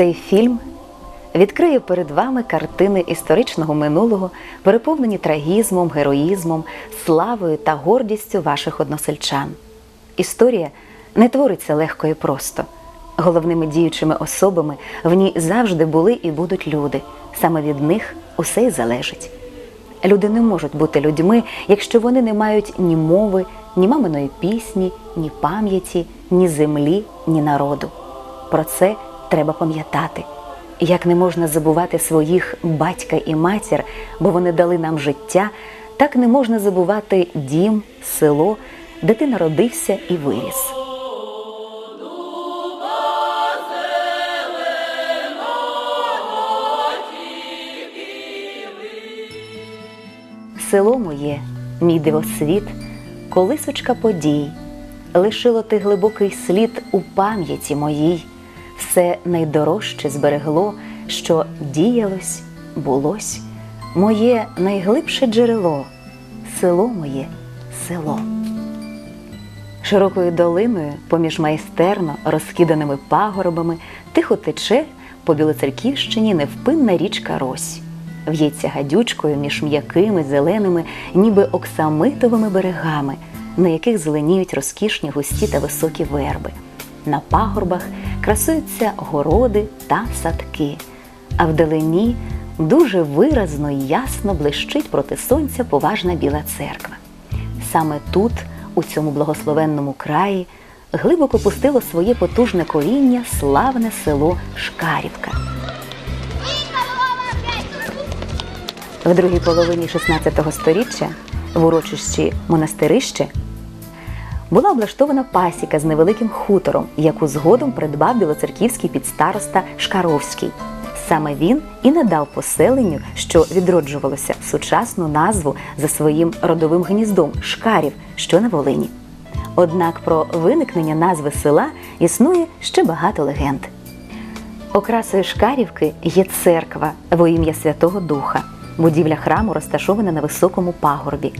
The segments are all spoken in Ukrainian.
Цей фільм відкриє перед вами картини історичного минулого, переповнені трагізмом, героїзмом, славою та гордістю ваших односельчан. Історія не твориться легко і просто. Головними діючими особами в ній завжди були і будуть люди. Саме від них усе й залежить. Люди не можуть бути людьми, якщо вони не мають ні мови, ні маминої пісні, ні пам'яті, ні землі, ні народу. Про це треба пам'ятати. Як не можна забувати своїх батька і матір, бо вони дали нам життя, так не можна забувати дім, село, де ти народився і виріс. Село моє, мій дивосвіт, колисочка подій, лишило ти глибокий слід у пам'яті моїй, все найдорожче зберегло, що діялось, булось, моє найглибше джерело, село моє, село. Широкою долиною, поміж майстерно розкиданими пагорбами, тихо тече по Білоцерківщині невпинна річка Рось. В'ється гадючкою між м'якими, зеленими, ніби оксамитовими берегами, на яких зеленіють розкішні густі та високі верби. На пагорбах красуються городи та садки, а вдалині дуже виразно й ясно блищить проти сонця поважна біла церква. Саме тут, у цьому благословенному краї, глибоко пустило своє потужне коріння славне село Шкарівка. В другій половині XVI століття в урочищі монастирище була облаштована пасіка з невеликим хутором, яку згодом придбав білоцерківський підстароста Шкаровський. Саме він і надав поселенню, що відроджувалося сучасну назву за своїм родовим гніздом Шкарів, що на Волині. Однак про виникнення назви села існує ще багато легенд. Окрасою Шкарівки є церква во ім'я Святого Духа. Будівля храму розташована на високому пагорбі.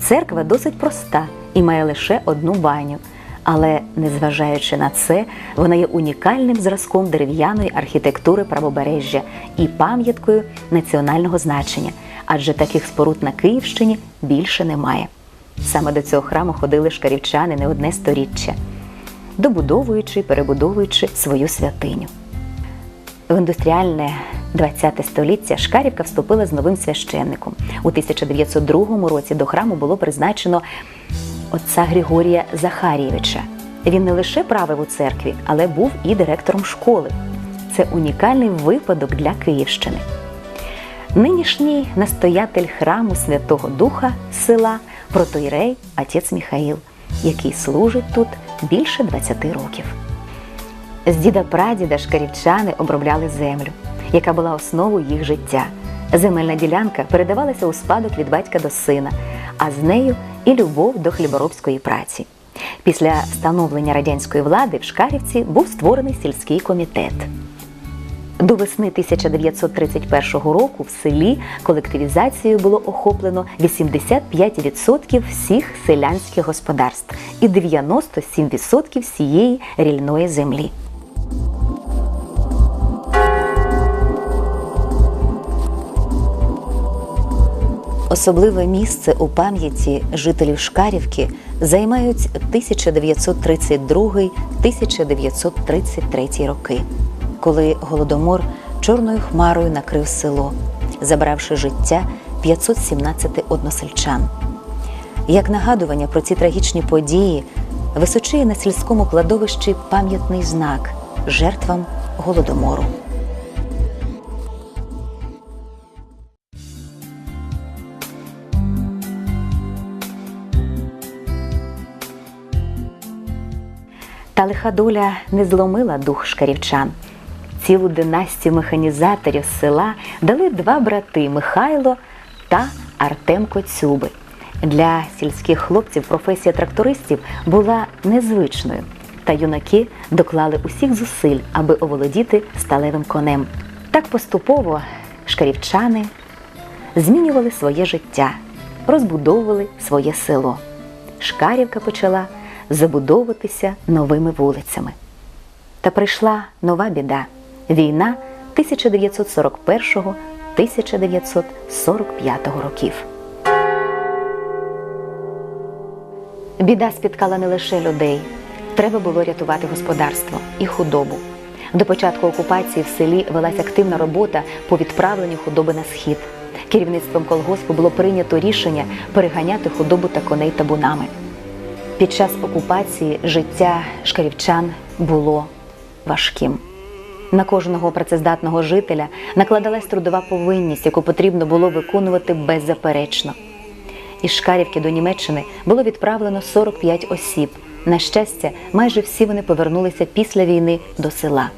Церква досить проста і має лише одну баню. Але, незважаючи на це, вона є унікальним зразком дерев'яної архітектури правобережжя і пам'яткою національного значення, адже таких споруд на Київщині більше немає. Саме до цього храму ходили шкарівчани не одне сторіччя, добудовуючи, і перебудовуючи свою святиню. В індустріальне ХХ століття Шкарівка вступила з новим священником. У 1902 році до храму було призначено отця Григорія Захарійовича. Він не лише правив у церкві, але був і директором школи. Це унікальний випадок для Київщини. Нинішній настоятель храму Святого Духа села протоїрей отець Міхаїл, який служить тут більше 20 років. З діда прадіда шкарівчани обробляли землю, яка була основою їх життя. Земельна ділянка передавалася у спадок від батька до сина, а з нею і любов до хліборобської праці. Після встановлення радянської влади в Шкарівці був створений сільський комітет. До весни 1931 року в селі колективізацією було охоплено 85% всіх селянських господарств і 97% всієї рільної землі. Особливе місце у пам'яті жителів Шкарівки займають 1932-1933 роки, коли голодомор чорною хмарою накрив село, забравши життя 517 односельчан. Як нагадування про ці трагічні події, височіє на сільському кладовищі пам'ятний знак жертвам голодомору. Та лиха доля не зломила дух шкарівчан. Цілу династію механізаторів з села дали два брати Михайло та Артем Коцюби. Для сільських хлопців професія трактористів була незвичною. та юнаки доклали усіх зусиль, аби оволодіти сталевим конем. Так поступово шкарівчани змінювали своє життя, розбудовували своє село. Шкарівка почала забудовуватися новими вулицями. Та прийшла нова біда війна 1941-1945 років. Біда спіткала не лише людей, треба було рятувати господарство і худобу. До початку окупації в селі велась активна робота по відправленню худоби на схід. Керівництвом колгоспу було прийнято рішення переганяти худобу та коней табунами. Під час окупації життя шкарівчан було важким. На кожного працездатного жителя накладалась трудова повинність, яку потрібно було виконувати беззаперечно. Із Шкарівки до Німеччини було відправлено 45 осіб. На щастя, майже всі вони повернулися після війни до села.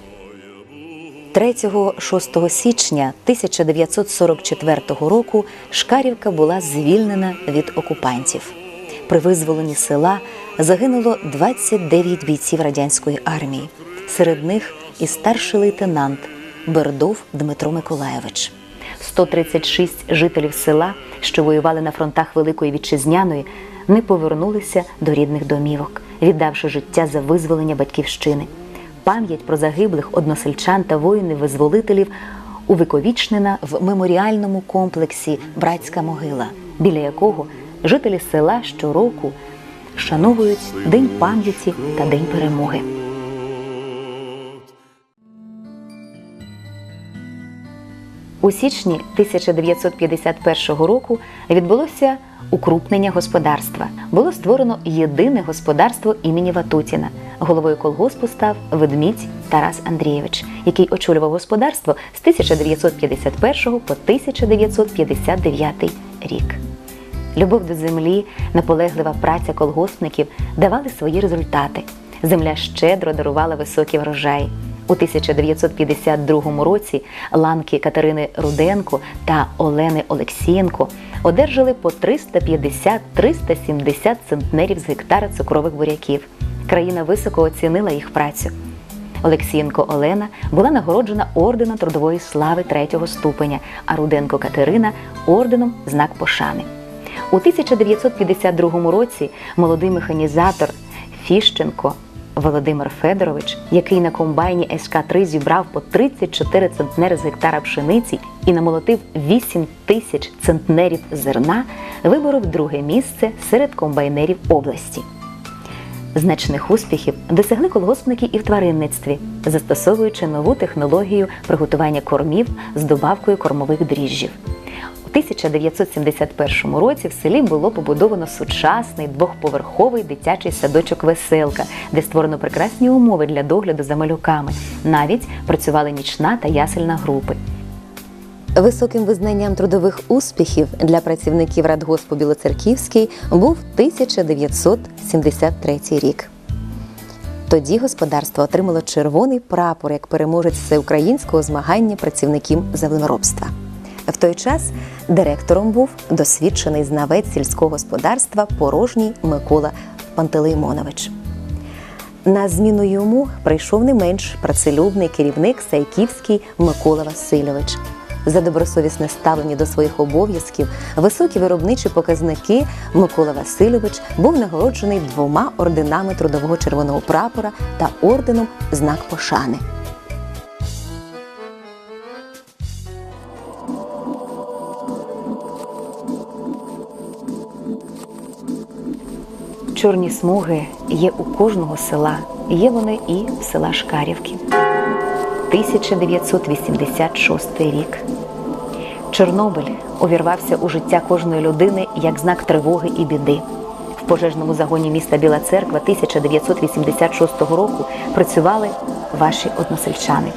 3-6 січня 1944 року Шкарівка була звільнена від окупантів. При визволенні села загинуло 29 бійців радянської армії. Серед них і старший лейтенант Бердов Дмитро Миколаєвич. 136 жителів села, що воювали на фронтах Великої Вітчизняної, не повернулися до рідних домівок, віддавши життя за визволення батьківщини. Пам'ять про загиблих односельчан та воїнів-визволителів увековічнена в меморіальному комплексі Братська могила, біля якого жителі села щороку вшановують День пам'яті та День перемоги. У січні 1951 року відбулося укрупнення господарства. Було створено єдине господарство імені Ватутіна. Головою колгоспу став ведмідь Тарас Андрійович, який очолював господарство з 1951 по 1959 рік. Любов до землі, наполеглива праця колгоспників давали свої результати. Земля щедро дарувала високі врожаї. У 1952 році ланки Катерини Руденко та Олени Олексієнко одержали по 350-370 центнерів з гектара цукрових буряків. Країна високо оцінила їх працю. Олексієнко Олена була нагороджена орденом трудової слави третього ступеня, а Руденко Катерина орденом знак пошани. У 1952 році молодий механізатор Фіщенко Володимир Федорович, який на комбайні СК-3 зібрав по 34 центнери з гектара пшениці і намолотив 8 тисяч центнерів зерна, виборов друге місце серед комбайнерів області. Значних успіхів досягли колгоспники і в тваринництві, застосовуючи нову технологію приготування кормів з добавкою кормових дріжджів. У 1971 році в селі було побудовано сучасний двохповерховий дитячий садочок Веселка, де створено прекрасні умови для догляду за малюками. Навіть працювали нічна та ясельна групи. Високим визнанням трудових успіхів для працівників радгоспу Білоцерківський був 1973 рік. Тоді господарство отримало червоний прапор як переможець всеукраїнського змагання працівників землеробства. В той час директором був досвідчений знавець сільського господарства порожній Микола Пантелеймонович. На зміну йому прийшов не менш працелюбний керівник Сайківський Микола Васильович. За добросовісне ставлення до своїх обов'язків, високі виробничі показники Микола Васильович був нагороджений двома орденами трудового червоного прапора та орденом Знак пошани. Чорні смуги є у кожного села, є вони і в села Шкарівки. 1986 рік. Чорнобиль увірвався у життя кожної людини як знак тривоги і біди. В пожежному загоні міста Біла Церква 1986 року працювали ваші односельчани: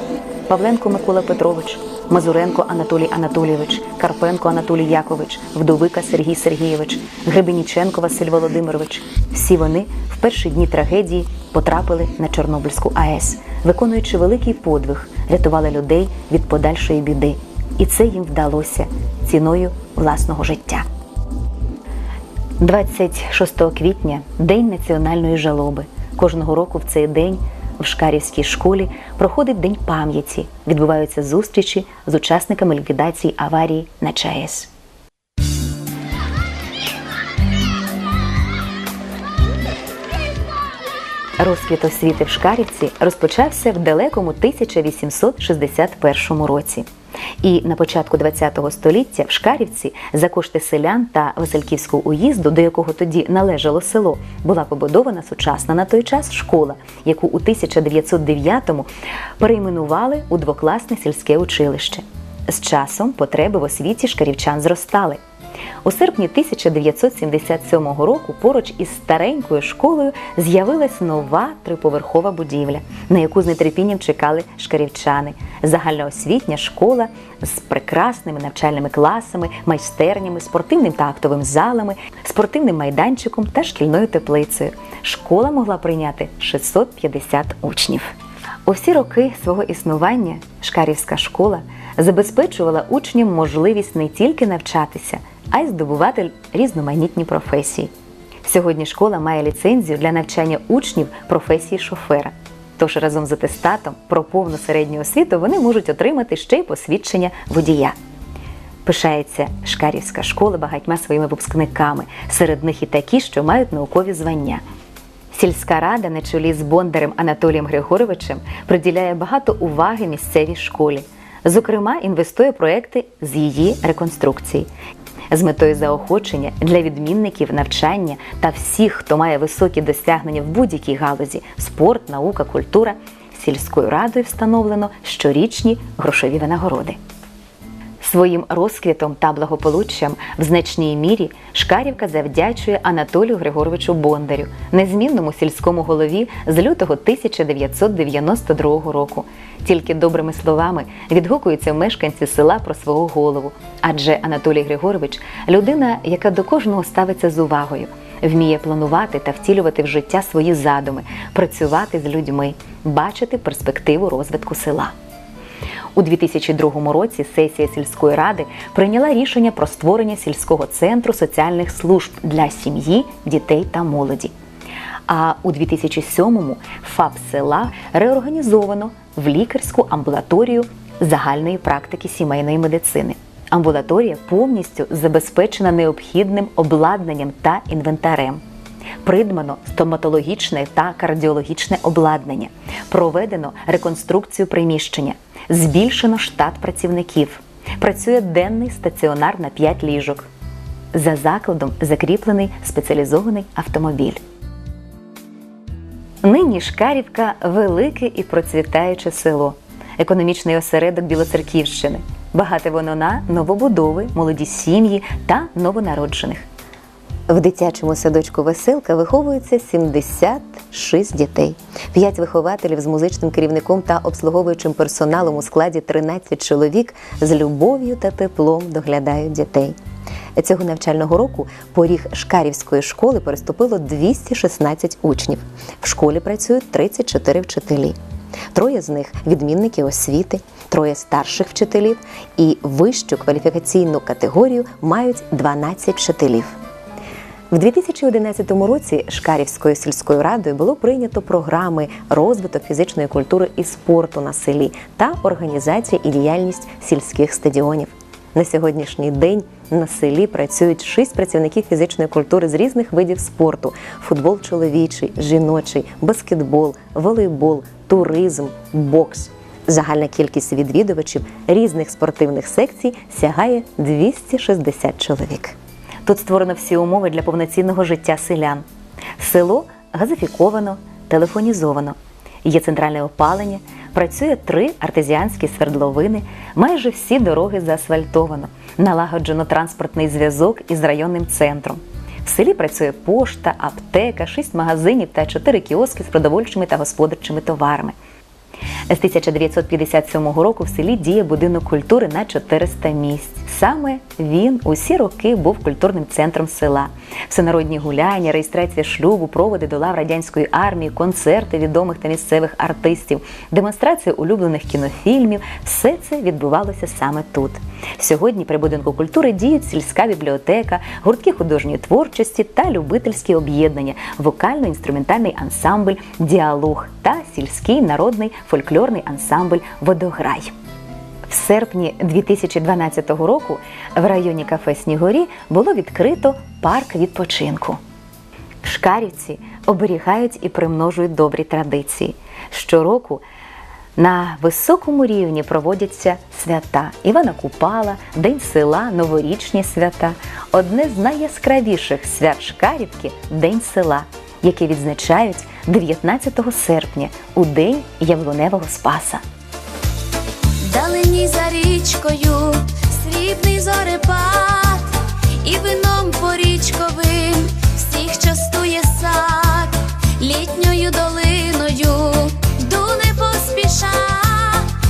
Павленко Микола Петрович, Мазуренко Анатолій Анатолійович, Карпенко Анатолій Якович, Вдовика Сергій Сергійович, Гребеніченко Василь Володимирович. Всі вони в перші дні трагедії потрапили на Чорнобильську АЕС, виконуючи великий подвиг, рятували людей від подальшої біди. І це їм вдалося ціною власного життя. 26 квітня День національної жалоби. Кожного року в цей день в Шкарівській школі проходить День пам'яті. Відбуваються зустрічі з учасниками ліквідації аварії на ЧАЕС. Розквіт освіти в Шкарівці розпочався в далекому 1861 році. І на початку ХХ століття в Шкарівці за кошти селян та Васильківського уїзду, до якого тоді належало село, була побудована сучасна на той час школа, яку у 1909-му перейменували у двокласне сільське училище. З часом потреби в освіті шкарівчан зростали. У серпні 1977 року поруч із старенькою школою з'явилась нова триповерхова будівля, на яку з нетерпінням чекали шкарівчани. Загальноосвітня школа з прекрасними навчальними класами, майстернями, спортивним та актовим залами, спортивним майданчиком та шкільною теплицею. Школа могла прийняти 650 учнів. У всі роки свого існування Шкарівська школа забезпечувала учням можливість не тільки навчатися, а й здобувати різноманітні професії. Сьогодні школа має ліцензію для навчання учнів професії шофера. Тож разом з атестатом про повну середню освіту вони можуть отримати ще й посвідчення водія. Пишається Шкарівська школа багатьма своїми випускниками, серед них і такі, що мають наукові звання. Сільська рада на чолі з Бондарем Анатолієм Григоровичем приділяє багато уваги місцевій школі. Зокрема, інвестує проекти з її реконструкції. З метою заохочення для відмінників навчання та всіх, хто має високі досягнення в будь-якій галузі спорт, наука, культура, сільською радою встановлено щорічні грошові винагороди. Своїм розквітом та благополуччям в значній мірі Шкарівка завдячує Анатолію Григоровичу Бондарю, незмінному сільському голові з лютого 1992 року. Тільки добрими словами відгукуються мешканці села про свого голову. Адже Анатолій Григорович людина, яка до кожного ставиться з увагою, вміє планувати та втілювати в життя свої задуми, працювати з людьми, бачити перспективу розвитку села. У 2002 році сесія сільської ради прийняла рішення про створення сільського центру соціальних служб для сім'ї, дітей та молоді. А у 2007-му ФАП села реорганізовано в лікарську амбулаторію загальної практики сімейної медицини. Амбулаторія повністю забезпечена необхідним обладнанням та інвентарем. Придбано стоматологічне та кардіологічне обладнання, проведено реконструкцію приміщення, збільшено штат працівників. Працює денний стаціонар на 5 ліжок. За закладом закріплений спеціалізований автомобіль. Нині Шкарівка велике і процвітаюче село, економічний осередок Білоцерківщини. Багате воно на новобудови, молоді сім'ї та новонароджених. В дитячому садочку Веселка виховується 76 дітей, 5 вихователів з музичним керівником та обслуговуючим персоналом у складі 13 чоловік з любов'ю та теплом доглядають дітей. Цього навчального року поріг Шкарівської школи переступило 216 учнів. В школі працюють 34 вчителі. Троє з них відмінники освіти, троє старших вчителів і вищу кваліфікаційну категорію мають 12 вчителів. В 2011 році Шкарівською сільською радою було прийнято програми розвиток фізичної культури і спорту на селі та організація і діяльність сільських стадіонів. На сьогоднішній день на селі працюють шість працівників фізичної культури з різних видів спорту: футбол чоловічий, жіночий, баскетбол, волейбол, туризм, бокс. Загальна кількість відвідувачів різних спортивних секцій сягає 260 чоловік. Тут створено всі умови для повноцінного життя селян. Село газифіковано, телефонізовано. Є центральне опалення, працює три артезіанські свердловини, майже всі дороги заасфальтовано, налагоджено транспортний зв'язок із районним центром. В селі працює пошта, аптека, шість магазинів та чотири кіоски з продовольчими та господарчими товарами. З 1957 року в селі діє будинок культури на 400 місць. Саме він усі роки був культурним центром села. Всенародні гуляння, реєстрація шлюбу, проводи до лав радянської армії, концерти відомих та місцевих артистів, демонстрація улюблених кінофільмів все це відбувалося саме тут. Сьогодні при будинку культури діють сільська бібліотека, гуртки художньої творчості та любительські об'єднання, вокально-інструментальний ансамбль Діалог та сільський народний фольклорний ансамбль Водограй. В серпні 2012 року в районі кафе Снігурі було відкрито парк відпочинку. Шкарівці оберігають і примножують добрі традиції. Щороку на високому рівні проводяться свята Івана Купала, День села, новорічні свята. Одне з найяскравіших свят Шкарівки День села, яке відзначають 19 серпня у день Яблуневого Спаса. Далині за річкою срібний зорепад, і вином порічковим всіх частує сад, літньою долиною дуне поспіша,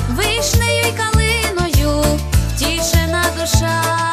вишнею й калиною, тішена душа.